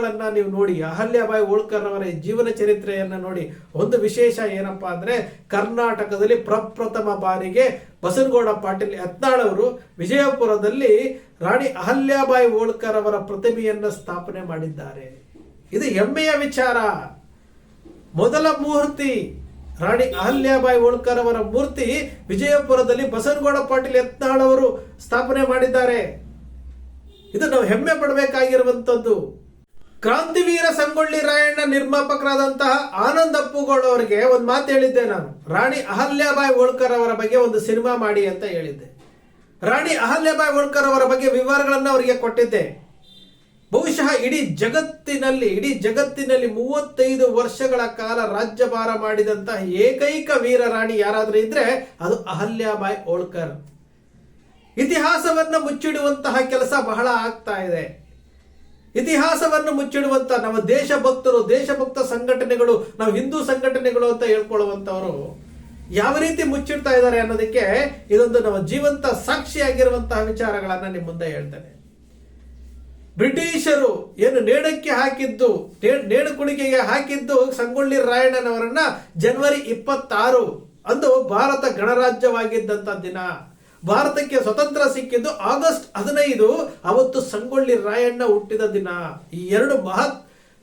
ಪುಸ್ತಕಗಳನ್ನ ನೀವು ನೋಡಿ ಅಹಲ್ಯಾಬಾಯಿ ಹೋಳ್ಕರ್ ಅವರ ಜೀವನ ಚರಿತ್ರೆಯನ್ನ ನೋಡಿ, ಒಂದು ವಿಶೇಷ ಏನಪ್ಪಾ ಅಂದ್ರೆ ಕರ್ನಾಟಕದಲ್ಲಿ ಪ್ರಪ್ರಥಮ ಬಾರಿಗೆ ಬಸನಗೌಡ ಪಾಟೀಲ್ ಯತ್ನಾಳ್ ಅವರು ವಿಜಯಪುರದಲ್ಲಿ ರಾಣಿ ಅಹಲ್ಯಾಬಾಯಿ ಓಳ್ಕರ್ ಅವರ ಪ್ರತಿಮೆಯನ್ನ ಸ್ಥಾಪನೆ ಮಾಡಿದ್ದಾರೆ. ಇದು ಹೆಮ್ಮೆಯ ವಿಚಾರ. ಮೊದಲ ಮೂರ್ತಿ ರಾಣಿ ಅಹಲ್ಯಾಬಾಯಿ ಓಳ್ಕರ್ ಅವರ ಮೂರ್ತಿ ವಿಜಯಪುರದಲ್ಲಿ ಬಸನಗೌಡ ಪಾಟೀಲ್ ಯತ್ನಾಳ್ ಅವರು ಸ್ಥಾಪನೆ ಮಾಡಿದ್ದಾರೆ. ಇದು ನಾವು ಹೆಮ್ಮೆ ಪಡಬೇಕಾಗಿರುವಂತದ್ದು. ಕ್ರಾಂತಿವೀರ ಸಂಗೊಳ್ಳಿ ರಾಯಣ್ಣ ನಿರ್ಮಾಪಕರಾದಂತಹ ಆನಂದ್ ಅಪ್ಪುಗೌಡ ಅವರಿಗೆ ಒಂದು ಮಾತು ಹೇಳಿದ್ದೆ ನಾನು. ರಾಣಿ ಅಹಲ್ಯಾಬಾಯಿ ಹೋಳ್ಕರ್ ಅವರ ಬಗ್ಗೆ ಒಂದು ಸಿನಿಮಾ ಮಾಡಿ ಅಂತ ಹೇಳಿದ್ದೆ. ರಾಣಿ ಅಹಲ್ಯಾಬಾಯಿ ಹೋಳ್ಕರ್ ಅವರ ಬಗ್ಗೆ ವಿವರಗಳನ್ನು ಅವರಿಗೆ ಕೊಟ್ಟಿದ್ದೆ. ಬಹುಶಃ ಇಡೀ ಜಗತ್ತಿನಲ್ಲಿ ಇಡೀ ಜಗತ್ತಿನಲ್ಲಿ ಮೂವತ್ತೈದು ವರ್ಷಗಳ ಕಾಲ ರಾಜ್ಯಭಾರ ಮಾಡಿದಂತಹ ಏಕೈಕ ವೀರ ರಾಣಿ ಯಾರಾದರೂ ಇದ್ರೆ ಅದು ಅಹಲ್ಯಾಬಾಯಿ ಹೋಳ್ಕರ್. ಇತಿಹಾಸವನ್ನ ಮುಚ್ಚಿಡುವಂತಹ ಕೆಲಸ ಬಹಳ ಆಗ್ತಾ ಇದೆ. ಇತಿಹಾಸವನ್ನು ಮುಚ್ಚಿಡುವಂತ ನಮ್ಮ ದೇಶಭಕ್ತರು, ದೇಶಭಕ್ತ ಸಂಘಟನೆಗಳು, ನಾವು ಹಿಂದೂ ಸಂಘಟನೆಗಳು ಅಂತ ಹೇಳ್ಕೊಳ್ಳುವಂತವರು ಯಾವ ರೀತಿ ಮುಚ್ಚಿಡ್ತಾ ಇದ್ದಾರೆ ಅನ್ನೋದಕ್ಕೆ ಇದೊಂದು ನಮ್ಮ ಜೀವಂತ ಸಾಕ್ಷಿಯಾಗಿರುವಂತಹ ವಿಚಾರಗಳನ್ನ ನಿಮ್ಮ ಮುಂದೆ ಹೇಳ್ತೇನೆ. ಬ್ರಿಟಿಷರು ಏನು ನೇಣಕ್ಕೆ ಹಾಕಿದ್ದು ನೇಣು ಹಾಕಿದ್ದು ಸಂಗೊಳ್ಳಿ ರಾಯಣ್ಣನವರನ್ನ ಜನವರಿ ಇಪ್ಪತ್ತಾರು ಅಂದು ಭಾರತ ಗಣರಾಜ್ಯವಾಗಿದ್ದಂತ ದಿನ. ಭಾರತಕ್ಕೆ ಸ್ವತಂತ್ರ ಸಿಕ್ಕಿದ್ದು ಆಗಸ್ಟ್ ಹದಿನೈದು. ಅವತ್ತು ಸಂಗೊಳ್ಳಿ ರಾಯಣ್ಣ ಹುಟ್ಟಿದ ದಿನ. ಈ ಎರಡು ಮಹತ್,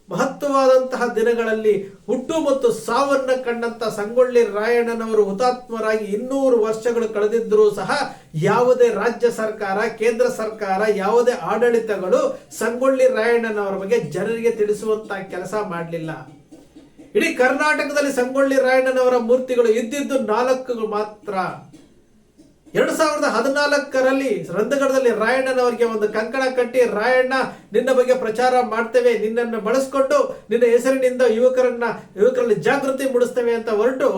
ಮಹತ್ವವಾದಂತಹ ದಿನಗಳಲ್ಲಿ ಹುಟ್ಟು ಮತ್ತು ಸಾವನ್ನ ಕಂಡಂತ ಸಂಗೊಳ್ಳಿ ರಾಯಣ್ಣನವರು ಹುತಾತ್ಮರಾಗಿ ಇನ್ನೂರು ವರ್ಷಗಳು ಕಳೆದಿದ್ದರೂ ಸಹ ಯಾವುದೇ ರಾಜ್ಯ ಸರ್ಕಾರ, ಕೇಂದ್ರ ಸರ್ಕಾರ, ಯಾವುದೇ ಆಡಳಿತಗಳು ಸಂಗೊಳ್ಳಿ ರಾಯಣ್ಣನವರ ಬಗ್ಗೆ ಜನರಿಗೆ ತಿಳಿಸುವಂತಹ ಕೆಲಸ ಮಾಡಲಿಲ್ಲ. ಇಡೀ ಕರ್ನಾಟಕದಲ್ಲಿ ಸಂಗೊಳ್ಳಿ ರಾಯಣ್ಣನವರ ಮೂರ್ತಿಗಳು ಇದ್ದಿದ್ದು ನಾಲ್ಕು ಮಾತ್ರ. ಎರಡು ಸಾವಿರದ ಹದಿನಾಲ್ಕರಲ್ಲಿ ರಂಧಗಡದಲ್ಲಿ ರಾಯಣ್ಣನವರಿಗೆ ಒಂದು ಕಂಕಣ ಕಟ್ಟಿ, ರಾಯಣ್ಣ, ನಿನ್ನ ಬಗ್ಗೆ ಪ್ರಚಾರ ಮಾಡ್ತೇವೆ, ನಿನ್ನನ್ನು ಬಳಸ್ಕೊಂಡು, ನಿನ್ನ ಹೆಸರಿನಿಂದ ಯುವಕರನ್ನ, ಯುವಕರಲ್ಲಿ ಜಾಗೃತಿ ಮೂಡಿಸ್ತೇವೆ ಅಂತ ಹೊರಟು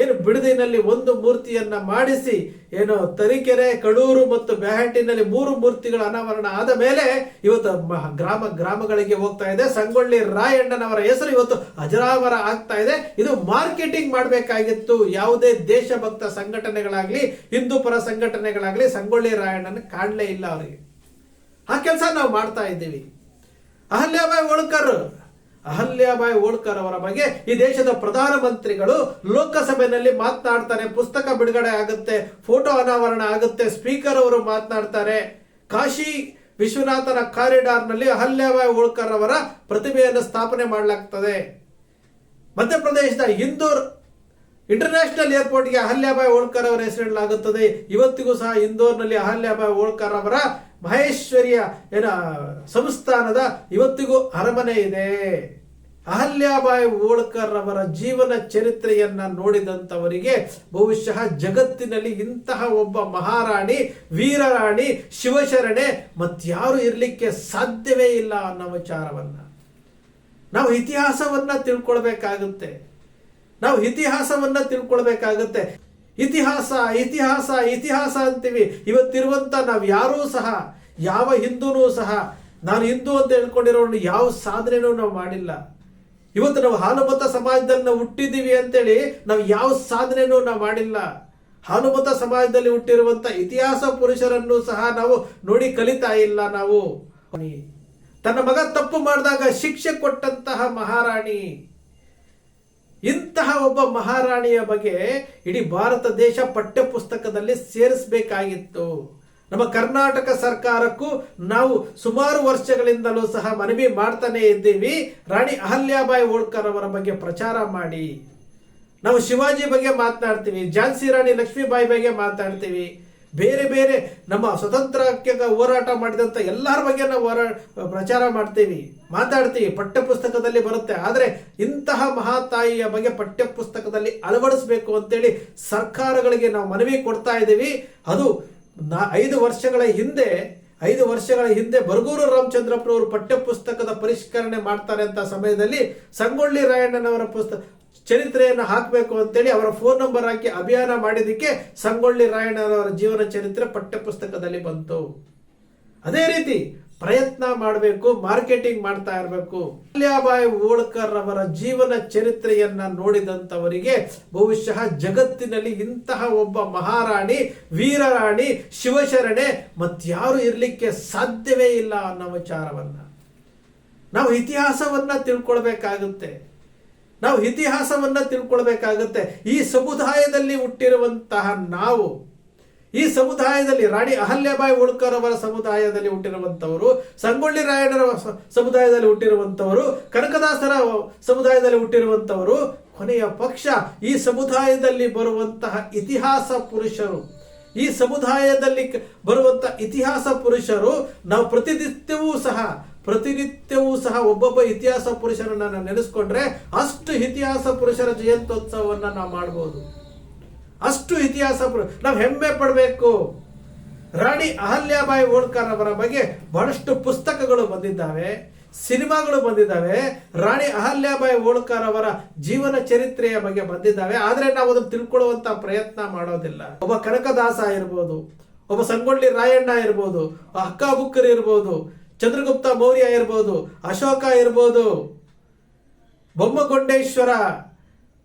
ಏನು ಬಿಡದಿನಲ್ಲಿ ಒಂದು ಮೂರ್ತಿಯನ್ನ ಮಾಡಿಸಿ, ಏನು ತರೀಕೆರೆ, ಕಡೂರು ಮತ್ತು ಬ್ಯಾಹಟಿನಲ್ಲಿ ಮೂರು ಮೂರ್ತಿಗಳ ಅನಾವರಣ ಆದ ಮೇಲೆ ಇವತ್ತು ಗ್ರಾಮ, ಗ್ರಾಮಗಳಿಗೆ ಹೋಗ್ತಾ ಇದೆ. ಸಂಗೊಳ್ಳಿ ರಾಯಣ್ಣನವರ ಹೆಸರು ಇವತ್ತು ಅಜರಾಮರ ಆಗ್ತಾ ಇದೆ. ಇದು ಮಾರ್ಕೆಟಿಂಗ್ ಮಾಡಬೇಕಾಗಿತ್ತು. ಯಾವುದೇ ದೇಶಭಕ್ತ ಸಂಘಟನೆಗಳಾಗ್ಲಿ, ಹಿಂದೂ ಪರ ಸಂಘಟನೆಗಳಾಗ್ಲಿ ಸಂಗೊಳ್ಳಿ ರಾಯಣ್ಣನ ಕಾಣಲೇ ಇಲ್ಲ ಅವರಿಗೆ. ಆ ಕೆಲಸ ನಾವು ಮಾಡ್ತಾ ಇದ್ದೀವಿ. ಅಹಲ್ಯಾಬಾಯಿ ಹೋಳ್ಕರ್ ಅಹಲ್ಯಾಬಾಯಿ ಹೋಳ್ಕರ್ ಅವರ ಬಗ್ಗೆ ಈ ದೇಶದ ಪ್ರಧಾನಮಂತ್ರಿಗಳು ಲೋಕಸಭೆಯಲ್ಲಿ ಮಾತನಾಡ್ತಾರೆ. ಪುಸ್ತಕ ಬಿಡುಗಡೆ ಆಗುತ್ತೆ, ಫೋಟೋ ಅನಾವರಣ ಆಗುತ್ತೆ, ಸ್ಪೀಕರ್ ಅವರು ಮಾತನಾಡ್ತಾರೆ. ಕಾಶಿ ವಿಶ್ವನಾಥನ ಕಾರಿಡಾರ್ನಲ್ಲಿ ಅಹಲ್ಯಾಬಾಯಿ ಓಳ್ಕರ್ ಅವರ ಪ್ರತಿಮೆಯನ್ನು ಸ್ಥಾಪನೆ ಮಾಡಲಾಗ್ತದೆ. ಮಧ್ಯಪ್ರದೇಶದ ಇಂದೋರ್ ಇಂಟರ್ನ್ಯಾಷನಲ್ ಏರ್ಪೋರ್ಟ್ಗೆ ಅಹಲ್ಯಾಬಾಯಿ ಓಳ್ಕರ್ ಅವರ ಹೆಸರಿಡಲಾಗುತ್ತದೆ. ಇವತ್ತಿಗೂ ಸಹ ಇಂದೋರ್ನಲ್ಲಿ ಅಹಲ್ಯಾಬಾಯಿ ಓಳ್ಕರ್ ಅವರ ಮಹೇಶ್ವರಿಯ ಏನ ಸಂಸ್ಥಾನದ ಇವತ್ತಿಗೂ ಅರಮನೆ ಇದೆ. ಅಹಲ್ಯಾಬಾಯಿ ಹೋಳ್ಕರ್ ಅವರ ಜೀವನ ಚರಿತ್ರೆಯನ್ನ ನೋಡಿದಂತವರಿಗೆ ಬಹುಶಃ ಜಗತ್ತಿನಲ್ಲಿ ಇಂತಹ ಒಬ್ಬ ಮಹಾರಾಣಿ, ವೀರರಾಣಿ, ಶಿವಶರಣೆ ಮತ್ಯಾರು ಇರಲಿಕ್ಕೆ ಸಾಧ್ಯವೇ ಇಲ್ಲ ಅನ್ನೋ ವಿಚಾರವನ್ನ. ನಾವು ಇತಿಹಾಸವನ್ನ ತಿಳ್ಕೊಳ್ಬೇಕಾಗುತ್ತೆ. ನಾವು ಇತಿಹಾಸವನ್ನ ತಿಳ್ಕೊಳ್ಬೇಕಾಗುತ್ತೆ. ಇತಿಹಾಸ ಇತಿಹಾಸ ಇತಿಹಾಸ ಅಂತೀವಿ. ಇವತ್ತಿರುವಂಥ ನಾವು ಯಾರೂ ಸಹ, ಯಾವ ಹಿಂದೂನೂ ಸಹ, ನಾನು ಹಿಂದೂ ಅಂತ ಹೇಳ್ಕೊಂಡಿರೋನು ಯಾವ ಸಾಧನೆನೂ ನಾವು ಮಾಡಿಲ್ಲ. ಇವತ್ತು ನಾವು ಹಾನುಮತ ಸಮಾಜದಲ್ಲಿ ನಾವು ಹುಟ್ಟಿದ್ದೀವಿ ಅಂತೇಳಿ ನಾವು ಯಾವ ಸಾಧನೆನೂ ನಾವು ಮಾಡಿಲ್ಲ. ಹಾನುಮತ ಸಮಾಜದಲ್ಲಿ ಹುಟ್ಟಿರುವಂತ ಇತಿಹಾಸ ಪುರುಷರನ್ನು ಸಹ ನಾವು ನೋಡಿ ಕಲಿತಾ ಇಲ್ಲ ನಾವು. ತನ್ನ ಮಗ ತಪ್ಪು ಮಾಡಿದಾಗ ಶಿಕ್ಷೆ ಕೊಟ್ಟಂತಹ ಮಹಾರಾಣಿ. ಇಂತಹ ಒಬ್ಬ ಮಹಾರಾಣಿಯ ಬಗ್ಗೆ ಇಡೀ ಭಾರತ ದೇಶ ಪಠ್ಯ ಪುಸ್ತಕದಲ್ಲಿ ಸೇರಿಸಬೇಕಾಗಿತ್ತು. ನಮ್ಮ ಕರ್ನಾಟಕ ಸರ್ಕಾರಕ್ಕೂ ನಾವು ಸುಮಾರು ವರ್ಷಗಳಿಂದಲೂ ಸಹ ಮನವಿ ಮಾಡ್ತಾನೆ ಇದ್ದೀವಿ. ರಾಣಿ ಅಹಲ್ಯಾಬಾಯಿ ಹೋಳ್ಕರ್ ಅವರ ಬಗ್ಗೆ ಪ್ರಚಾರ ಮಾಡಿ. ನಾವು ಶಿವಾಜಿ ಬಗ್ಗೆ ಮಾತನಾಡ್ತೀವಿ, ಝಾನ್ಸಿ ರಾಣಿ ಲಕ್ಷ್ಮೀಬಾಯಿ ಬಗ್ಗೆ ಮಾತಾಡ್ತೀವಿ ಬೇರೆ ಬೇರೆ ನಮ್ಮ ಸ್ವತಂತ್ರಕ್ಕೆ ಹೋರಾಟ ಮಾಡಿದಂಥ ಎಲ್ಲರ ಬಗ್ಗೆ ನಾವು ಹೋರಾ, ಪ್ರಚಾರ ಮಾಡ್ತೀವಿ, ಮಾತಾಡ್ತೀವಿ, ಪಠ್ಯಪುಸ್ತಕದಲ್ಲಿ ಬರುತ್ತೆ. ಆದರೆ ಇಂತಹ ಮಹಾತಾಯಿಯ ಬಗ್ಗೆ ಪಠ್ಯಪುಸ್ತಕದಲ್ಲಿ ಅಳವಡಿಸಬೇಕು ಅಂತೇಳಿ ಸರ್ಕಾರಗಳಿಗೆ ನಾವು ಮನವಿ ಕೊಡ್ತಾ ಇದ್ದೀವಿ. ಅದು ನಾ, ಐದು ವರ್ಷಗಳ ಹಿಂದೆ, ಐದು ವರ್ಷಗಳ ಹಿಂದೆ ಬರಗೂರು ರಾಮಚಂದ್ರಪ್ಪನವರು ಪಠ್ಯಪುಸ್ತಕದ ಪರಿಷ್ಕರಣೆ ಮಾಡ್ತಾರೆ ಅಂತ ಸಮಯದಲ್ಲಿ ಸಂಗೊಳ್ಳಿ ರಾಯಣ್ಣನವರ ಪುಸ್ತಕ ಚರಿತ್ರೆಯನ್ನು ಹಾಕಬೇಕು ಅಂತೇಳಿ ಅವರ ಫೋನ್ ನಂಬರ್ ಹಾಕಿ ಅಭಿಯಾನ ಮಾಡಿದ್ದಕ್ಕೆ ಸಂಗೊಳ್ಳಿ ರಾಯಣ್ಣನವರ ಜೀವನ ಚರಿತ್ರೆ ಪಠ್ಯಪುಸ್ತಕದಲ್ಲಿ ಬಂತು. ಅದೇ ರೀತಿ ಪ್ರಯತ್ನ ಮಾಡಬೇಕು ಮಾರ್ಕೆಟಿಂಗ್ ಮಾಡ್ತಾ ಇರಬೇಕು. ಅಹಲ್ಯಾಬಾಯಿ ಹೋಳ್ಕರ್ ಅವರ ಜೀವನ ಚರಿತ್ರೆಯನ್ನ ನೋಡಿದಂತವರಿಗೆ ಬಹುಶಃ ಜಗತ್ತಿನಲ್ಲಿ ಇಂತಹ ಒಬ್ಬ ಮಹಾರಾಣಿ, ವೀರರಾಣಿ, ಶಿವಶರಣೆ ಮತ್ಯಾರು ಇರಲಿಕ್ಕೆ ಸಾಧ್ಯವೇ ಇಲ್ಲ ಅನ್ನೋ ವಿಚಾರವನ್ನ. ನಾವು ಇತಿಹಾಸವನ್ನ ತಿಳ್ಕೊಳ್ಬೇಕಾಗುತ್ತೆ. ನಾವು ಇತಿಹಾಸವನ್ನ ತಿಳ್ಕೊಳ್ಬೇಕಾಗತ್ತೆ. ಈ ಸಮುದಾಯದಲ್ಲಿ ಹುಟ್ಟಿರುವಂತಹ ನಾವು, ಈ ಸಮುದಾಯದಲ್ಲಿ ರಾಣಿ ಅಹಲ್ಯಬಾಯಿ ಹೋಳ್ಕರ್ ಅವರ ಸಮುದಾಯದಲ್ಲಿ ಹುಟ್ಟಿರುವಂತವರು ಸಂಗೊಳ್ಳಿ ರಾಯಣ್ಣರ ಸಮುದಾಯದಲ್ಲಿ ಹುಟ್ಟಿರುವಂತವರು ಕನಕದಾಸರ ಸಮುದಾಯದಲ್ಲಿ ಹುಟ್ಟಿರುವಂತವರು ಕೊನೆಯ ಪಕ್ಷ ಈ ಸಮುದಾಯದಲ್ಲಿ ಬರುವಂತಹ ಇತಿಹಾಸ ಪುರುಷರು. ಈ ಸಮುದಾಯದಲ್ಲಿ ಬರುವಂತಹ ಬರುವಂತ ಇತಿಹಾಸ ಪುರುಷರು ನಾವು ಪ್ರತಿನಿತ್ಯವೂ ಸಹ ಪ್ರತಿನಿತ್ಯವೂ ಸಹ ಒಬ್ಬೊಬ್ಬ ಇತಿಹಾಸ ಪುರುಷರನ್ನ ನಾವು ನೆನೆಸ್ಕೊಂಡ್ರೆ ಅಷ್ಟು ಇತಿಹಾಸ ಪುರುಷರ ಜಯಂತ್ಯೋತ್ಸವವನ್ನು ನಾವು ಮಾಡಬಹುದು ಅಷ್ಟು ಇತಿಹಾಸ ನಾವು ಹೆಮ್ಮೆ ಪಡಬೇಕು. ರಾಣಿ ಅಹಲ್ಯಾಬಾಯಿ ಹೋಳ್ಕರ್ ಅವರ ಬಗ್ಗೆ ಬಹಳಷ್ಟು ಪುಸ್ತಕಗಳು ಬಂದಿದ್ದಾವೆ, ಸಿನಿಮಾಗಳು ಬಂದಿದ್ದಾವೆ, ರಾಣಿ ಅಹಲ್ಯಾಬಾಯಿ ಹೋಳ್ಕರ್ ಅವರ ಜೀವನ ಚರಿತ್ರೆಯ ಬಗ್ಗೆ ಬಂದಿದ್ದಾವೆ, ಆದರೆ ನಾವು ಅದನ್ನು ತಿಳ್ಕೊಳ್ಳುವಂತ ಪ್ರಯತ್ನ ಮಾಡೋದಿಲ್ಲ. ಒಬ್ಬ ಕನಕದಾಸ ಇರ್ಬೋದು, ಒಬ್ಬ ಸಂಗೊಳ್ಳಿ ರಾಯಣ್ಣ ಇರ್ಬೋದು ಅಕ್ಕ ಬುಕ್ಕರ್ ಇರ್ಬೋದು ಚಂದ್ರಗುಪ್ತ ಮೌರ್ಯ ಇರ್ಬೋದು, ಅಶೋಕ ಇರ್ಬೋದು, ಬೊಮ್ಮಗೊಂಡೇಶ್ವರ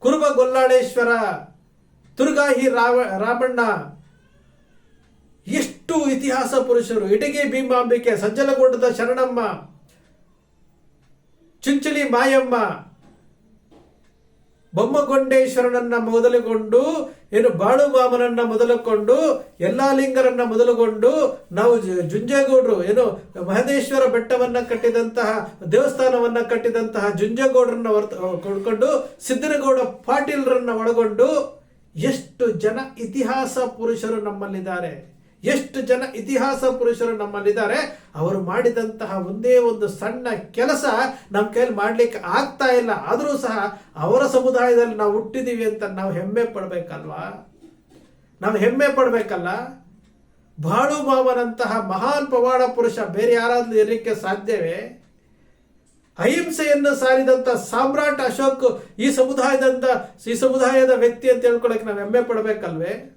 ಕುರುಬ ಗೊಲ್ಲಾಳೇಶ್ವರ ತುರ್ಗಾಹಿ ರಾವ, ರಾಮಣ್ಣ ಎಷ್ಟು ಇತಿಹಾಸ ಪುರುಷರು. ಇಟಗಿ ಭೀಮಾಂಬಿಕೆ ಸಜ್ಜಲಗೊಂಡದ ಶರಣಮ್ಮ, ಚುಂಚಲಿ ಮಾಯಮ್ಮ, ಬೊಮ್ಮಗೊಂಡೇಶ್ವರನನ್ನ ಮೊದಲುಗೊಂಡು ಏನು ಬಾಳು ಮಾಮನನ್ನ ಮೊದಲುಕೊಂಡು ಎಲ್ಲಾ ಲಿಂಗರನ್ನ ಮೊದಲುಗೊಂಡು, ನಾವು ಜುಂಜೇಗೌಡರು, ಏನು ಮಹದೇಶ್ವರ ಬೆಟ್ಟವನ್ನ ಕಟ್ಟಿದಂತಹ, ದೇವಸ್ಥಾನವನ್ನ ಕಟ್ಟಿದಂತಹ ಜುಂಜೇಗೌಡರನ್ನ ಕೊಂಡ್ಕೊಂಡು ಸಿದ್ದನಗೌಡ ಪಾಟೀಲ್ರನ್ನ ಒಳಗೊಂಡು, ಎಷ್ಟು ಜನ ಇತಿಹಾಸ ಪುರುಷರು ನಮ್ಮಲ್ಲಿದ್ದಾರೆ. ಎಷ್ಟು ಜನ ಇತಿಹಾಸ ಪುರುಷರು ನಮ್ಮಲ್ಲಿದ್ದಾರೆ, ಅವರು ಮಾಡಿದಂತಹ ಒಂದೇ ಒಂದು ಸಣ್ಣ ಕೆಲಸ ನಮ್ಮ ಕೈಯಲ್ಲಿ ಮಾಡ್ಲಿಕ್ಕೆ ಆಗ್ತಾ ಇಲ್ಲ. ಆದರೂ ಸಹ ಅವರ ಸಮುದಾಯದಲ್ಲಿ ನಾವು ಹುಟ್ಟಿದೀವಿ ಅಂತ ನಾವು ಹೆಮ್ಮೆ ಪಡಬೇಕಲ್ವಾ? ನಾವು ಹೆಮ್ಮೆ ಪಡಬೇಕಲ್ಲ? ಬಾಳು ಬಾಬನಂತಹ ಮಹಾನ್ ಪವಾಡ ಪುರುಷ ಬೇರೆ ಯಾರಾದ್ರೂ ಇರಲಿಕ್ಕೆ ಸಾಧ್ಯವೇ? ಅಹಿಂಸೆಯನ್ನು ಸಾರಿದಂತ ಸಾಮ್ರಾಟ್ ಅಶೋಕ್ ಈ ಸಮುದಾಯದಂತ ಈ ಸಮುದಾಯದ ವ್ಯಕ್ತಿ ಅಂತ ಹೇಳ್ಕೊಳಕ್ಕೆ ನಾವು ಹೆಮ್ಮೆ ಪಡಬೇಕಲ್ವೇ?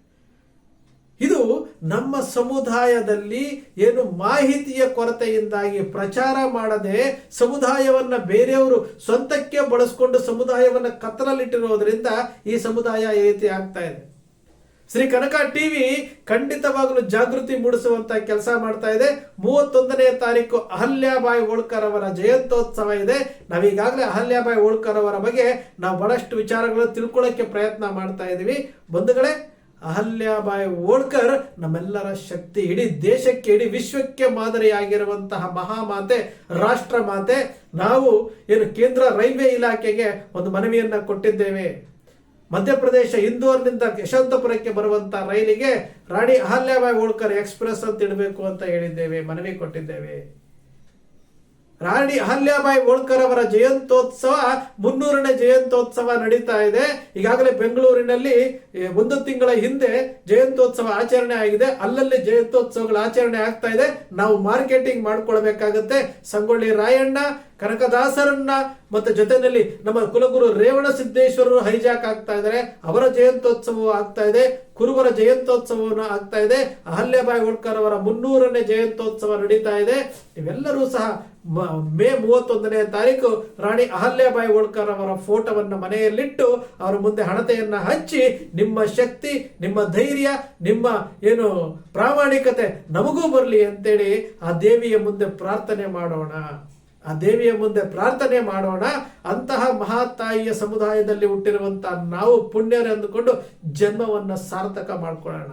ಇದು ನಮ್ಮ ಸಮುದಾಯದಲ್ಲಿ ಏನು ಮಾಹಿತಿಯ ಕೊರತೆಯಿಂದಾಗಿ ಪ್ರಚಾರ ಮಾಡದೆ ಸಮುದಾಯವನ್ನ ಬೇರೆಯವರು ಸ್ವಂತಕ್ಕೆ ಬಳಸ್ಕೊಂಡು ಸಮುದಾಯವನ್ನ ಕತ್ತಲಲ್ಲಿಟ್ಟಿರೋದ್ರಿಂದ ಈ ಸಮುದಾಯ ಈ ರೀತಿ ಆಗ್ತಾ ಇದೆ. ಶ್ರೀ ಕನಕ ಟಿವಿ ಖಂಡಿತವಾಗಲೂ ಜಾಗೃತಿ ಮೂಡಿಸುವಂತ ಕೆಲಸ ಮಾಡ್ತಾ ಇದೆ. ಮೂವತ್ತೊಂದನೇ ತಾರೀಕು ಅಹಲ್ಯಾಬಾಯಿ ಹೋಳ್ಕರ್ ಅವರ ಜಯಂತೋತ್ಸವ ಇದೆ. ನಾವೀಗಾಗಲೇ ಅಹಲ್ಯಾಬಾಯಿ ಹೋಳ್ಕರ್ ಅವರ ಬಗ್ಗೆ ನಾವು ಬಹಳಷ್ಟು ವಿಚಾರಗಳು ತಿಳ್ಕೊಳ್ಳೋಕೆ ಪ್ರಯತ್ನ ಮಾಡ್ತಾ ಇದ್ದೀವಿ ಬಂಧುಗಳೇ ಅಹಲ್ಯಾಬಾಯಿ ಓಳ್ಕರ್ ನಮ್ಮೆಲ್ಲರ ಶಕ್ತಿ, ಇಡೀ ದೇಶಕ್ಕೆ, ಇಡೀ ವಿಶ್ವಕ್ಕೆ ಮಾದರಿಯಾಗಿರುವಂತಹ ಮಹಾಮಾತೆ ರಾಷ್ಟ್ರ ಮಾತೆ ನಾವು ಏನು ಕೇಂದ್ರ ರೈಲ್ವೆ ಇಲಾಖೆಗೆ ಒಂದು ಮನವಿಯನ್ನ ಕೊಟ್ಟಿದ್ದೇವೆ. ಮಧ್ಯಪ್ರದೇಶ, ಇಂದೋರ್ನಿಂದ ಯಶವಂತಪುರಕ್ಕೆ ಬರುವಂತಹ ರೈಲಿಗೆ ರಾಣಿ ಅಹಲ್ಯಾಬಾಯಿ ಓಳ್ಕರ್ ಎಕ್ಸ್ಪ್ರೆಸ್ ಅಂತ ಇಡಬೇಕು ಅಂತ ಹೇಳಿದ್ದೇವೆ, ಮನವಿ ಕೊಟ್ಟಿದ್ದೇವೆ. ರಾಣಿ ಅಹಲ್ಯಾಬಾಯಿ ಹೋಳ್ಕರ್ ಅವರ ಜಯಂತ್ಯೋತ್ಸವ ಮುನ್ನೂರನೇ ಜಯಂತ್ಯೋತ್ಸವ ನಡೀತಾ ಇದೆ. ಈಗಾಗಲೇ ಬೆಂಗಳೂರಿನಲ್ಲಿ ಒಂದು ತಿಂಗಳ ಹಿಂದೆ ಜಯಂತ್ಯೋತ್ಸವ ಆಚರಣೆ ಆಗಿದೆ. ಅಲ್ಲಲ್ಲಿ ಜಯಂತ್ಯೋತ್ಸವಗಳ ಆಚರಣೆ ಆಗ್ತಾ ಇದೆ. ನಾವು ಮಾರ್ಕೆಟಿಂಗ್ ಮಾಡ್ಕೊಳ್ಬೇಕಾಗತ್ತೆ. ಸಂಗೊಳ್ಳಿ ರಾಯಣ್ಣ, ಕನಕದಾಸರನ್ನ, ಮತ್ತೆ ಜೊತೆಯಲ್ಲಿ ನಮ್ಮ ಕುಲಗುರು ರೇವಣ ಸಿದ್ದೇಶ್ವರರು ಹೈಜಾಕ್ ಆಗ್ತಾ ಇದ್ದಾರೆ. ಅವರ ಜಯಂತೋತ್ಸವ ಆಗ್ತಾ ಇದೆ. ಕುರುಬರ ಜಯಂತ್ಯೋತ್ಸವವನ್ನು ಆಗ್ತಾ ಇದೆ. ಅಹಲ್ಯಬಾಯಿ ಹೋಳ್ಕರ್ ಅವರ ಮುನ್ನೂರನೇ ಜಯಂತ್ಯೋತ್ಸವ ನಡೀತಾ ಇದೆ. ಇವೆಲ್ಲರೂ ಸಹ ಮೇ ಮೂವತ್ತೊಂದನೇ ತಾರೀಕು ರಾಣಿ ಅಹಲ್ಯಾಬಾಯಿ ಹೋಳ್ಕರ್ ಅವರ ಫೋಟೋವನ್ನು ಮನೆಯಲ್ಲಿಟ್ಟು ಅವರ ಮುಂದೆ ಹಣತೆಯನ್ನು ಹಚ್ಚಿ ನಿಮ್ಮ ಶಕ್ತಿ, ನಿಮ್ಮ ಧೈರ್ಯ, ನಿಮ್ಮ ಏನು ಪ್ರಾಮಾಣಿಕತೆ ನಮಗೂ ಬರಲಿ ಅಂತೇಳಿ ಆ ದೇವಿಯ ಮುಂದೆ ಪ್ರಾರ್ಥನೆ ಮಾಡೋಣ. ಆ ದೇವಿಯ ಮುಂದೆ ಪ್ರಾರ್ಥನೆ ಮಾಡೋಣ. ಅಂತಹ ಮಹಾತಾಯಿಯ ಸಮುದಾಯದಲ್ಲಿ ಹುಟ್ಟಿರುವಂತಹ ನಾವು ಪುಣ್ಯರೆಂದುಕೊಂಡು ಜನ್ಮವನ್ನ ಸಾರ್ಥಕ ಮಾಡ್ಕೊಳ್ಳೋಣ.